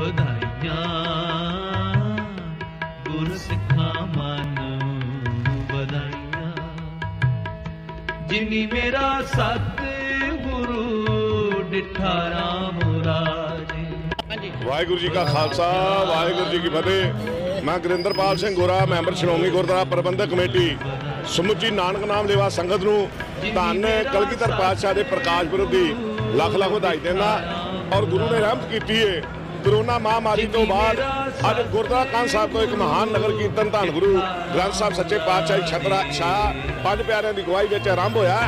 ਵਧਾਈਆਂ ਗੁਰ ਸਿੱਖਾਂ ਮਨ ਵਧਾਈਆਂ ਜਿਨੀ ਮੇਰਾ ਸਤ ਗੁਰੂ ਡਿਠਾ ਰਾਮ ਰਾਜੇ। ਵਾਹਿਗੁਰੂ ਜੀ ਕਾ ਖਾਲਸਾ ਵਾਹਿਗੁਰੂ ਜੀ ਕੀ ਫਤਿਹ। ਮੈਂ ਗੁਰਿੰਦਰਪਾਲ ਸਿੰਘ ਗੋਰਾ ਮੈਂਬਰ ਸ਼੍ਰੋਮਣੀ ਗੁਰਦੁਆਰਾ ਪ੍ਰਬੰਧਕ ਕਮੇਟੀ ਸਮੁੱਚੀ ਨਾਨਕ ਨਾਮ ਲੇਵਾ ਸੰਗਤ ਨੂੰ ਧੰਨ ਕਲਗੀਧਰ ਪਾਤਸ਼ਾਹ ਦੇ ਪ੍ਰਕਾਸ਼ ਪੁਰਬ ਦੀ ਲੱਖ ਲੱਖ ਵਧਾਈ ਦਿੰਦਾ ਔਰ ਗੁਰੂ ਨੇ ਰਹਿਮਤ ਕੀਤੀ ਏ। ਕਰੋਨਾ ਮਹਾਮਾਰੀ ਤੋਂ ਬਾਅਦ ਅੱਜ ਗੁਰਦੁਆਰਾ ਕਾਨ ਸਾਹਿਬ ਤੋਂ ਇੱਕ ਮਹਾਨ ਨਗਰ ਕੀਰਤਨ ਧੰਨ ਗੁਰੂ ਗ੍ਰੰਥ ਸਾਹਿਬ ਸੱਚੇ ਪਾਤਸ਼ਾਹ ਜੀ ਛਤਰਾ ਸ਼ਾਹ ਪੰਜ ਪਿਆਰਿਆਂ ਦੀ ਗਵਾਹੀ ਵਿੱਚ ਆਰੰਭ ਹੋਇਆ।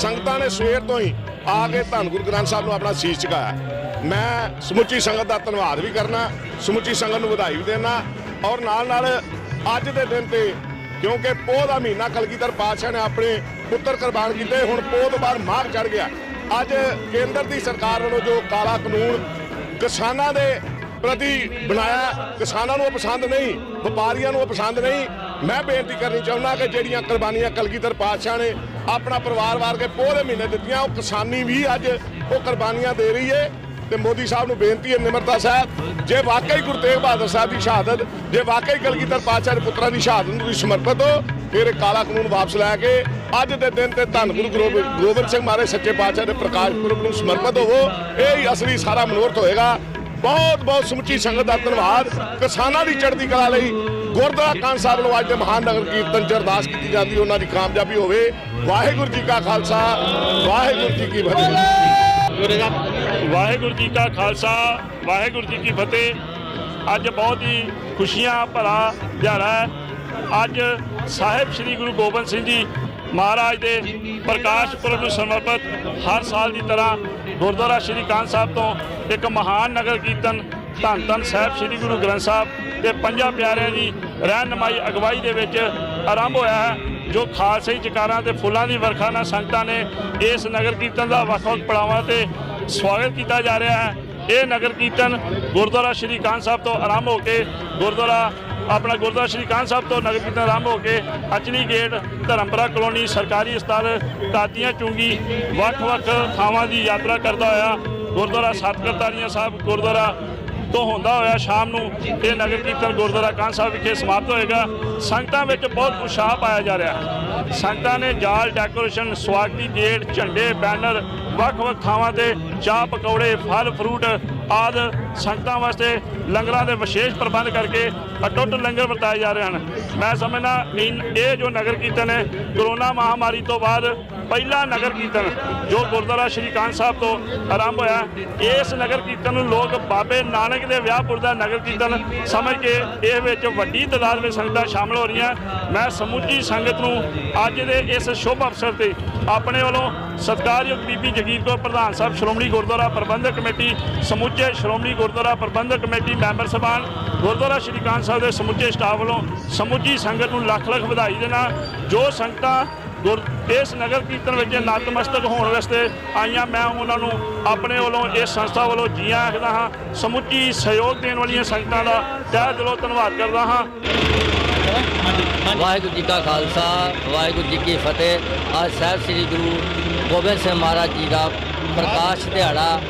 ਸੰਗਤਾਂ ਨੇ ਸਵੇਰ ਤੋਂ ਹੀ ਆ ਕੇ ਧੰਨ ਗੁਰੂ ਗ੍ਰੰਥ ਸਾਹਿਬ ਨੂੰ ਆਪਣਾ ਸੀਸ ਝੁਕਾਇਆ ਮੈਂ ਸਮੁੱਚੀ ਸੰਗਤ ਦਾ ਧੰਨਵਾਦ ਵੀ ਕਰਨਾ ਸਮੁੱਚੀ ਸੰਗਤ ਨੂੰ ਵਧਾਈ ਵੀ ਦੇਣਾ ਔਰ ਨਾਲ ਨਾਲ ਅੱਜ ਦੇ ਦਿਨ ਤੇ ਕਿਉਂਕਿ ਪੋਹ ਦਾ ਮਹੀਨਾ ਕਲਗੀਧਰ ਪਾਤਸ਼ਾਹ ਨੇ ਆਪਣੇ ਪੁੱਤਰ ਕੁਰਬਾਨ ਕੀਤੇ ਹੁਣ ਪੋਹ ਤੋਂ ਬਾਅਦ ਮਾਘ ਚੜ ਗਿਆ। ਅੱਜ ਕੇਂਦਰ ਦੀ ਸਰਕਾਰ ਵੱਲੋਂ ਜੋ ਕਾਲਾ ਕਾਨੂੰਨ ਕਿਸਾਨਾਂ ਦੇ ਪ੍ਰਤੀ ਬਣਾਇਆ। ਕਿਸਾਨਾਂ ਨੂੰ ਉਹ ਪਸੰਦ ਨਹੀਂ, ਵਪਾਰੀਆਂ ਨੂੰ ਉਹ ਪਸੰਦ ਨਹੀਂ। ਮੈਂ ਬੇਨਤੀ ਕਰਨੀ ਚਾਹੁੰਦਾ ਕਿ ਜਿਹੜੀਆਂ ਕੁਰਬਾਨੀਆਂ ਕਲਗੀਧਰ ਪਾਤਸ਼ਾਹ ਨੇ ਆਪਣਾ ਪਰਿਵਾਰ ਵਾਰ ਕੇ ਪੋਹ ਮਹੀਨੇ ਦਿੱਤੀਆਂ, ਉਹ ਕਿਸਾਨੀ ਵੀ ਅੱਜ ਉਹ ਕੁਰਬਾਨੀਆਂ ਦੇ ਰਹੀ ਏ। ਤੇ ਮੋਦੀ ਸਾਹਿਬ ਨੂੰ ਬੇਨਤੀ ਹੈ ਨਿਮਰਤਾ ਸਾਹਿਬ, ਜੇ ਵਾਕਈ ਗੁਰੂ ਤੇਗ ਬਹਾਦਰ ਸਾਹਿਬ ਦੀ ਸ਼ਹਾਦਤ, ਜੇ ਵਾਕਈ ਕਲਗੀਧਰ ਪਾਤਸ਼ਾਹ ਦੇ ਪੁੱਤਰਾਂ ਦੀ ਸ਼ਹਾਦਤ ਨੂੰ ਤੁਸੀਂ ਸਮਰਪਿਤ ਹੋ ਫਿਰ ਇਹ ਕਾਲਾ ਕਾਨੂੰਨ ਵਾਪਸ ਲੈ ਕੇ ਅੱਜ ਦੇ ਦਿਨ ਤੇ ਧੰਨ ਗੁਰੂ ਗੋਬਿ- ਗੋਬਿੰਦ ਸਿੰਘ ਮਹਾਰਾਜ ਸੱਚੇ ਪਾਤਸ਼ਾਹ ਦੇ ਪ੍ਰਕਾਸ਼ ਪੁਰਬ ਨੂੰ ਸਮਰਪਿਤ ਹੋਵੋ। ਇਹ ਹੀ ਅਸਲੀ ਸਾਰਾ ਮਨੋਰਥ ਹੋਏਗਾ। ਬਹੁਤ ਬਹੁਤ ਸਮੁੱਚੀ ਸੰਗਤ ਦਾ ਧੰਨਵਾਦ। ਕਿਸਾਨਾਂ ਦੀ ਚੜ੍ਹਦੀ ਕਲਾ ਲਈ ਗੁਰਦੁਆਰਾ ਕਾਨ ਸਾਹਿਬ ਨੂੰ ਅੱਜ ਦੇ ਮਹਾਨ ਨਗਰ ਕੀਰਤਨ ਚ ਅਰਦਾਸ ਕੀਤੀ ਜਾਂਦੀ ਉਹਨਾਂ ਦੀ ਕਾਮਯਾਬੀ ਹੋਵੇ। ਵਾਹਿਗੁਰੂ ਜੀ ਕਾ ਖਾਲਸਾ। ਵਾਹਿਗੁਰੂ ਜੀ ਕੀ ਫਤਿਹ। ਵਾਹਿਗੁਰੂ ਜੀ ਕਾ ਖਾਲਸਾ। ਵਾਹਿਗੁਰੂ ਜੀ ਕੀ ਫਤਿਹ। ਅੱਜ ਬਹੁਤ ਹੀ ਖੁਸ਼ੀਆਂ ਭਰਾ ਦਿਹਾੜਾ ਹੈ ਅੱਜ ਸਾਹਿਬ ਸ੍ਰੀ ਗੁਰੂ ਗੋਬਿੰਦ ਸਿੰਘ ਜੀ ਮਹਾਰਾਜ ਦੇ ਪ੍ਰਕਾਸ਼ ਪੁਰਬ ਨੂੰ ਸਮਰਪਿਤ ਹਰ ਸਾਲ ਦੀ ਤਰ੍ਹਾਂ ਗੁਰਦੁਆਰਾ ਸ੍ਰੀ ਕਾਨ ਸਾਹਿਬ ਤੋਂ ਇੱਕ ਮਹਾਨ ਨਗਰ ਕੀਰਤਨ ਧੰਨ ਧੰਨ ਸਾਹਿਬ ਸ੍ਰੀ ਗੁਰੂ ਗ੍ਰੰਥ ਸਾਹਿਬ ਦੇ ਪੰਜਾਂ ਪਿਆਰਿਆਂ ਦੀ ਰਹਿਨਮਾਈ ਅਗਵਾਈ ਦੇ ਵਿੱਚ ਆਰੰਭ ਹੋਇਆ ਹੈ, ਜੋ ਖਾਲਸੇ ਜਕਾਰਾਂ ਤੇ ਫੁੱਲਾਂ ਦੀ ਵਰਖਾ ਨਾਲ ਸੰਗਤਾਂ ਨੇ ਇਸ ਨਗਰ ਕੀਰਤਨ ਦਾ ਵੱਖ-ਵੱਖ ਪੜਾਵਾਂ ਤੇ ਸਵਾਗਤ ਕੀਤਾ ਜਾ ਰਿਹਾ ਹੈ। ਇਹ ਨਗਰ ਕੀਰਤਨ ਗੁਰਦੁਆਰਾ ਸ਼੍ਰੀ ਕਾਨ ਸਾਹਿਬ ਤੋਂ ਆਰੰਭ ਹੋ ਕੇ ਗੁਰਦੁਆਰਾ, ਆਪਣਾ ਗੁਰਦੁਆਰਾ ਸ਼੍ਰੀ ਕਾਨ ਸਾਹਿਬ ਤੋਂ ਨਗਰ ਕੀਰਤਨ ਆਰੰਭ ਹੋ ਕੇ ਅਚਲੀ ਗੇਟ, ਧਰਮਪੁਰਾ ਕਲੋਨੀ, ਸਰਕਾਰੀ ਹਸਪਤਾਲ ਤਾਤੀਆਂ ਚੁੰਗੀ, ਵੱਖ-ਵੱਖ ਥਾਵਾਂ ਦੀ ਯਾਤਰਾ ਕਰਦਾ ਹੋਇਆ ਗੁਰਦੁਆਰਾ ਸਤਕਰਤਾਰੀਆਂ ਸਾਹਿਬ, ਗੁਰਦੁਆਰਾ ਤੋਂ ਹੁੰਦਾ ਹੋਇਆ ਸ਼ਾਮ ਨੂੰ ਇਹ ਨਗਰ ਕੀਰਤਨ ਗੁਰਦੁਆਰਾ ਕਾਨ ਸਾਹਿਬ ਵਿਖੇ ਸਮਾਪਤ ਹੋਏਗਾ। ਸੰਗਤਾਂ ਵਿੱਚ ਬਹੁਤ ਉਤਸ਼ਾਹ ਪਾਇਆ ਜਾ ਰਿਹਾ ਹੈ। ਸੰਗਤਾਂ ਨੇ ਜਾਲ ਡੈਕੋਰੇਸ਼ਨ, ਸਵਾਗਤੀ ਗੇਟ, ਝੰਡੇ, ਬੈਨਰ, ਵੱਖ-ਵੱਖ ਥਾਵਾਂ ਤੇ ਚਾਹ ਪਕੌੜੇ, ਫਲ, ਫਰੂਟ ਆਦ ਸੰਗਤਾਂ ਵਾਸਤੇ ਲੰਗਰਾਂ ਦੇ ਵਿਸ਼ੇਸ਼ ਪ੍ਰਬੰਧ ਕਰਕੇ ਅਟੁੱਟ ਲੰਗਰ ਵਰਤਾਏ ਜਾ ਰਹੇ ਹਨ। ਮੈਂ ਸਮਝਦਾ ਇਨ- ਇਹ ਜੋ ਨਗਰ ਕੀਰਤਨ ਹੈ, ਕਰੋਨਾ ਮਹਾਮਾਰੀ ਤੋਂ ਬਾਅਦ ਪਹਿਲਾ ਨਗਰ ਕੀਰਤਨ ਜੋ ਗੁਰਦੁਆਰਾ ਸ਼੍ਰੀ ਕਾਨ ਸਾਹਿਬ ਤੋਂ ਆਰੰਭ ਹੋਇਆ। ਇਸ ਨਗਰ ਕੀਰਤਨ ਨੂੰ ਲੋਕ ਬਾਬੇ ਨਾਨਕ ਦੇ ਵਿਆਹਪੁਰ ਦਾ ਨਗਰ ਕੀਰਤਨ ਸਮਝ ਕੇ ਇਹ ਵਿੱਚ ਵੱਡੀ ਤਾਦਾਦ ਵਿੱਚ ਸੰਗਤਾਂ ਸ਼ਾਮਲ ਹੋ ਰਹੀਆਂ। ਮੈਂ ਸਮੁੱਚੀ ਸੰਗਤ ਨੂੰ ਅੱਜ ਦੇ ਇਸ ਸ਼ੁਭ ਅਵਸਰ ਤੇ ਆਪਣੇ ਵੱਲੋਂ ਸਤਿਕਾਰਯੋਗ ਬੀਬੀ ਜਗੀਰ ਕੌਰ, ਪ੍ਰਧਾਨ ਸਾਹਿਬ, ਸ਼੍ਰੋਮਣੀ ਗੁਰਦੁਆਰਾ ਪ੍ਰਬੰਧਕ ਕਮੇਟੀ, ਸਮੁੱਚੇ ਸ਼੍ਰੋਮਣੀ ਗੁਰਦੁਆਰਾ ਪ੍ਰਬੰਧਕ ਕਮੇਟੀ ਮੈਂਬਰ ਸਭਾਨ, ਗੁਰਦੁਆਰਾ ਸ਼੍ਰੀ ਕਾਨ ਸਾਹਿਬ ਦੇ ਸਮੁੱਚੇ ਸਟਾਫ ਵੱਲੋਂ ਸਮੁੱਚੀ ਸੰਗਤ ਨੂੰ ਲੱਖ ਲੱਖ ਵਧਾਈ ਦੇਣਾ ਜੋ ਸੰਗਤਾਂ ਗੁਰ ਇਸ ਨਗਰ ਕੀਰਤਨ ਵਿੱਚ ਨਤਮਸਤਕ ਹੋਣ ਵਾਸਤੇ ਆਈਆਂ ਮੈਂ ਉਹਨਾਂ ਨੂੰ ਆਪਣੇ ਵੱਲੋਂ ਇਸ ਸੰਸਥਾ ਵੱਲੋਂ ਜੀਆਂ ਆਖਦਾ ਹਾਂ, ਸਮੁੱਚੀ ਸਹਿਯੋਗ ਦੇਣ ਵਾਲੀਆਂ ਸੰਗਤਾਂ ਦਾ ਤਹਿ ਦਿਲੋਂ ਧੰਨਵਾਦ ਕਰਦਾ ਹਾਂ। ਵਾਹਿਗੁਰੂ ਜੀ ਕਾ ਖਾਲਸਾ, ਵਾਹਿਗੁਰੂ ਜੀ ਕੀ ਫਤਿਹ। ਅੱਜ ਸਾਹਿਬ ਸ੍ਰੀ ਗੁਰੂ ਗੋਬਿੰਦ ਸਿੰਘ ਮਹਾਰਾਜ ਜੀ ਦਾ ਪ੍ਰਕਾਸ਼ ਦਿਹਾੜਾ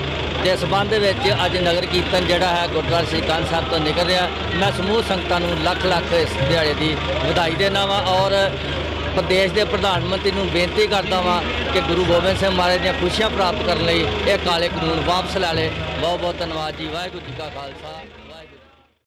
ਦੇ ਸਬੰਧ ਵਿੱਚ ਅੱਜ ਨਗਰ ਕੀਰਤਨ ਜਿਹੜਾ ਹੈ ਗੁਰਦੁਆਰਾ ਸ੍ਰੀ ਕਾਨ ਸਾਹਿਬ ਤੋਂ ਨਿਕਲ ਰਿਹਾ। ਮੈਂ ਸਮੂਹ ਸੰਗਤਾਂ ਨੂੰ ਲੱਖ ਲੱਖ ਇਸ ਦਿਹਾੜੇ ਦੀ ਵਧਾਈ ਦੇਣਾ ਵਾਂ ਔਰ ਪ੍ਰਦੇਸ਼ ਦੇ ਪ੍ਰਧਾਨ ਮੰਤਰੀ ਨੂੰ ਬੇਨਤੀ ਕਰਦਾ ਵਾਂ ਕਿ ਗੁਰੂ ਗੋਬਿੰਦ ਸਿੰਘ ਮਹਾਰਾਜ ਦੀਆਂ ਖੁਸ਼ੀਆਂ ਪ੍ਰਾਪਤ ਕਰਨ ਲਈ ਇਹ ਕਾਲੇ ਕਾਨੂੰਨ ਵਾਪਸ ਲੈ ਲਏ। ਬਹੁਤ ਬਹੁਤ ਧੰਨਵਾਦ ਜੀ। ਵਾਹਿਗੁਰੂ ਜੀ ਕਾ ਖਾਲਸਾ। ਵਾਹਿਗੁਰੂ